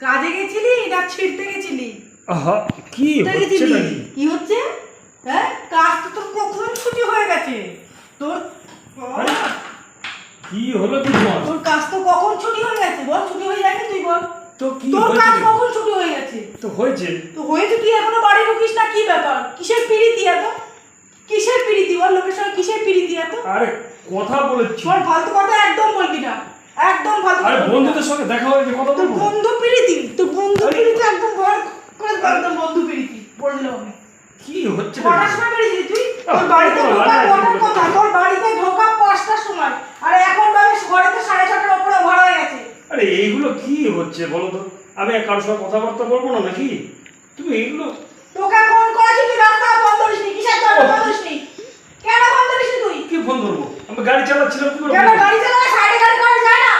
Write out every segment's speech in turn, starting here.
কাজে গেছিলি না ছিঁড়তে গেছিলি? কি হচ্ছে কি হচ্ছে? হ্যাঁ কাজ তো তোর কখন ছুটি হয়ে গেছে। তোর কি হলো কি তোমার তোর কাজ তো কখন ছুটি হয়ে গেছে? বল ছুটি হয়ে যায়নি তুই বল। তো কি তোর কাজ কখন ছুটি হয়ে গেছে? তো হয়েছে। তো হয়েছে তুই এখনও বাড়ি ঢুকিস না? কি ব্যাপার? কিসের পিড়িতি এত? কিসের পিড়িতি বল লোকের সঙ্গে কিসের পিড়িতি এত? আরে কথা বলেছি। শোন ফালতু কথা একদম বলবি না। একদম ফালতু আরে কথা। বন্ধুদের সঙ্গে দেখা হয়েছে কথা তোর বলব বন্ধু পিড়িতি তোর বন্ধু পিড়িতি একদম বড় করে একদম বন্ধু পিড়িতি বললাম আমি। কি হচ্ছে? সময় বেরিয়েছিলি তুই? তোর বাড়িতে কোনো ঢোকা কটার কথা তোর বাড়িতে ঢোকা পাঁচটার সময়। আর এখন বাজে ঘরেতে সাড়ে ছটার ওপরে ভরা হয়ে গেছে। আরে এইগুলো কি হচ্ছে বলো তো? আমি আর কারোর সঙ্গে কথাবার্তা বলব না নাকি? তুমি এইগুলো তোকে ফোন করেছি তুই রাস্তা বন্ধ করিসনি কিসের জন্য বন্ধ করিসনি কেন বন্ধ করিসনি তুই? কি ফোন ধরবো? আমি গাড়ি চালাচ্ছিলাম কি করে কেন ফোন ধরবো? গাড়ি চালালে সাইডে গাড়ি করা যায় না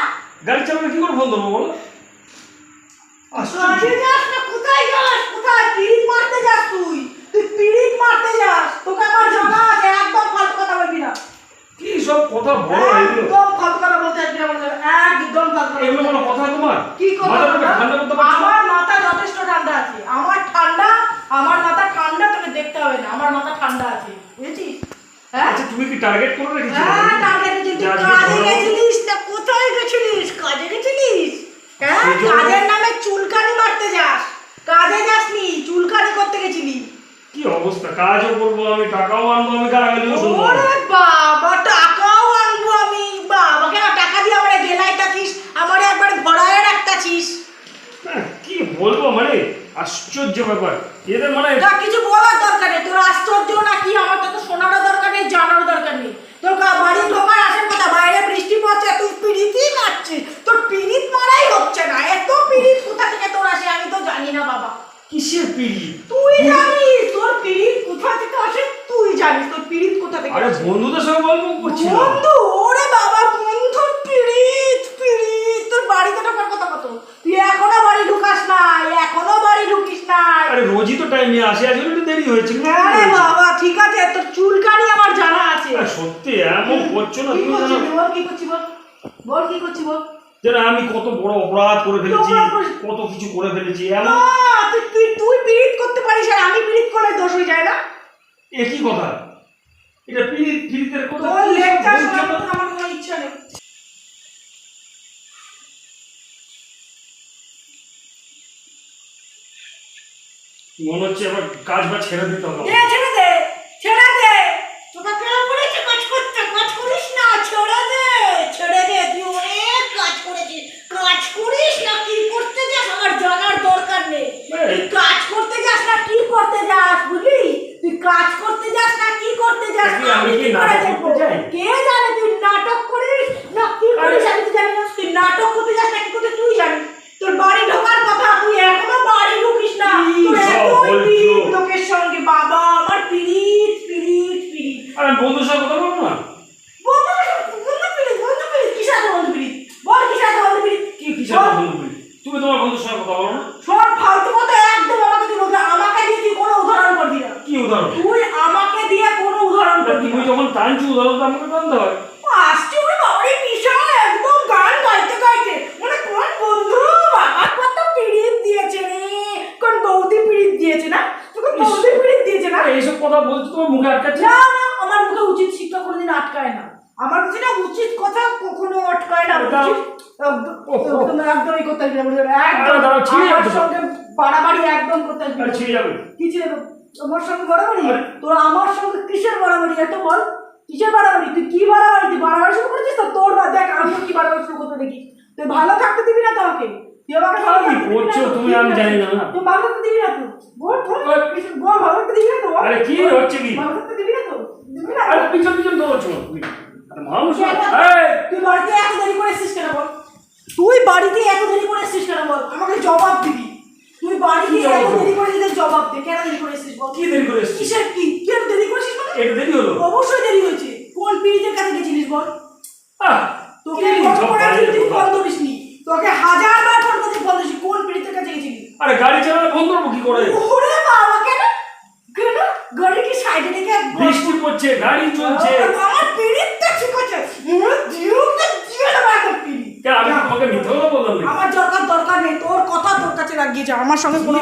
গাড়ি চালালে কি করে ফোন ধরবো বলো আশ্চর্য। যাস না কোথায় যাস? কোথায়? পিড়িত মারতে যাস তুই। তুই পিড়িত মারতে যাস। তোকে আমার জানা আছে একদম ফালতু কথা বলবি না। কি সব কথা বলো একদম ফালতু কথা বলতে আসবি না বলে একদম ফালতু এগুলো কোনো কথা তোমার? কি কথা ঠান্ডা করতে পারছ? না? আমার মাথা যথেষ্ট ঠান্ডা আছে। আমার ঠান্ডা আমার মাথা ঠান্ডা তোকে দেখতে হবে না। আমার মাথা ঠান্ডা আছে। বুঝেছিস? হ্যাঁ? আচ্ছা তুমি কি টার্গেট করে রেখেছো হ্যাঁ টার্গেট তুই কাজে গেছিলিস না কোথায় গেছিলিস? কাজে গেছিলিস? হ্যাঁ কাজের নামে চুলকানি মারতে যাস কাজে যাসনি চুলকানি করতে গেছিলি কি অবস্থা কাজও করব আমি টাকাও আনব আমি গালাগালিও শুনব বাবা টাকাও আনব আমি বাবা কেন টাকা দিয়ে আমার গেলাই থাকিস? আমার একবার ভরায় রাখতাছিস হ্যাঁ, কি বলব মানে আশ্চর্য ব্যাপার। এদের মানে কিছু বলার দরকার নেই তোর আশ্চর্য না কি আমার তো শোনারও দরকার নেই জানারও দরকার নেই তোর কা- বাড়ি ঢোকার আসেন কথা বাইরে বৃষ্টি পড়ছে তুই পিড়িতই মারছিস তোর পিড়িত মারাই হচ্ছে না এত পিড়িত কোথা থেকে তোর আসে আমি তো জানি না বাবা কিসের পিড়ি তুই জানিস তোর পিড়িত কোথা থেকে আসে তুই জানিস তোর পিড়িত কোথা থেকে আরে আসে বন্ধু ওরে বাবা বন্ধু পিড়িত পিড়িত। তোর বাড়িতে ঢোকার কথা কত? তুই এখনও বাড়ি ঢুকাস নাই এখনও বাড়ি ঢুকিস আরে রোজই তো টাইম আসে আজকে একটু দেরি হয়েছে আরে বাবা ঠিক আছে তোর চুলকানি আমার জানা আছে। সত্যি এমন করছ না তুমি বল কি করছিস বল? বল কি করছিস বল? যেন আমি কত বড় অপরাধ করে ফেলেছি কত কিছু করে ফেলেছি এমন তুই তুই তুই পীড়িত করতে পারিস আর আমি পীড়িত করলে দোষ হয়ে যায় না? একই কথা? এটা পিড়িতের কথা ও লেকচার শোনার? আমার কোনো ইচ্ছা নেই মনে হচ্ছে আবার কাজ বা ছেড়ে দিতে হবে দে ছেড়ে দে ছেড়ে দে তোকে কেন বলেছে কাজ করতে কাজ করিস না ছেড়ে দে ছেড়ে দে তুই অনেক কাজ করেছিস কাজ করিস না কি করতে যাস আমার জানার দরকার নেই এই, তুই কাজ করতে যাস না কি করতে যাস বুঝলি তুই কাজ করতে যাস না কি করতে যাস কি আমি কি নাটক? করতে? কে জানে তুই নাটক করিস? না কি করিস আমি তো জানি না। তুই নাটক করতে যাস না কি করতে তুই জানিস। তোর বাড়ি ঢোকার কথা তুই এখনও বাড়ি ঢুকিস না। তোর এতই বলছো? সঙ্গে বাবা আমার আর বন্ধুর কথা না? বন্ধু বন্ধু বন্ধু এত বন্ধু বল এত বন্ধু কি। বন্ধু তুমি তোমার বন্ধুর কথা বলো না। সব ফালতু কথা একদম আমাকে আমাকে দিয়ে তুই কোনো উদাহরণ করবি না। কি উদাহরণ? তুই আমাকে দিয়ে কোনো উদাহরণ তা করবি তুমি যখন টানছো উদাহরণ তো আমাকে টানতে হয় আসছে ওরে বাবারে বিশাল একদম গান গাইতে গাইতে। মানে কোন বন্ধু? বাবা কত পিড়িত দিয়েছে রে। কোন বৌদি পিড়িত দিয়েছে না? তোকে বৌদি পিড়িত দিয়েছে না? এইসব কথা বলছো তোমার মুখে আটকাচ্ছে? না না আমার মুখে উচিত শিক্ষা কোনোদিন আটকায় না। আমার না উচিত কথা কখনো আটকায় না। উচিত একদম একদমই করতে আসবে না একদম আমার সঙ্গে বাড়াবাড়ি একদম করতে যাবে। কি ছিল তোমার সঙ্গে বাড়াবাড়ি? তোর আমার সঙ্গে কিসের বাড়াবাড়ি? এত বল। কিসের বাড়াবাড়ি? তুই কি বাড়াবাড়ি? তুই বাড়াবাড়ি শুরু করেছিস তো? তোর বা দেখ আমি কি বাড়াবাড়ি শুরু করতে দেখি। তুই ভালো থাকতে দিবি না তো আমাকে তুই আমাকে ভালো কি করছ তুমি? আমি জানি না। তুই ভালো থাকতে দিবি না তো? বল বল ভালো থাকতে দিবি না তো? আরে কি হচ্ছে কি? ভালো থাকতে দিবি না তো? দিবি না আরে পিছন পিছন দৌড়ছো তুমি? আরে মানুষ তুই এই, তুই বাড়িতে এত দেরি করে এসেছিস কেন বল? তুই বাড়িতে এত দেরি করে এসেছিস কেন বল? আমাকে জবাব দিবি। তুই বাড়িতে এত দেরি করে এসেছিস জবাব দে। কেন কি দেরি করে এসছিস? কিসের কি? কি এত দেরি করেছিস মানে? এটা দেরি হলো। অবশ্যই দেরি হয়েছে। কোন পিড়িতের কাছে গেছিলিস বল? আহ, তোকে ফোন সব তুই ফোন ধরিসনি তোকে হাজার বার ফোন করতে ফোন ধরিস কোন পিড়িতের কাছে গেছিলি আরে গাড়ি চালালে ফোন করব কি করে? ওরে বাবা কেন? কেন? গাড়ি কি সাইডে রেখে বৃষ্টি পড়ছে গাড়ি চলছে। আমার পিড়িতটা ঠিক আছে জিউকে দিয়ে দেবো একটা আমি তোমাকে মিথ্যে বললাম আমার দরকার দরকার নেই তোর কথা দরকার লাগিয়েছে আমার সঙ্গে কোনো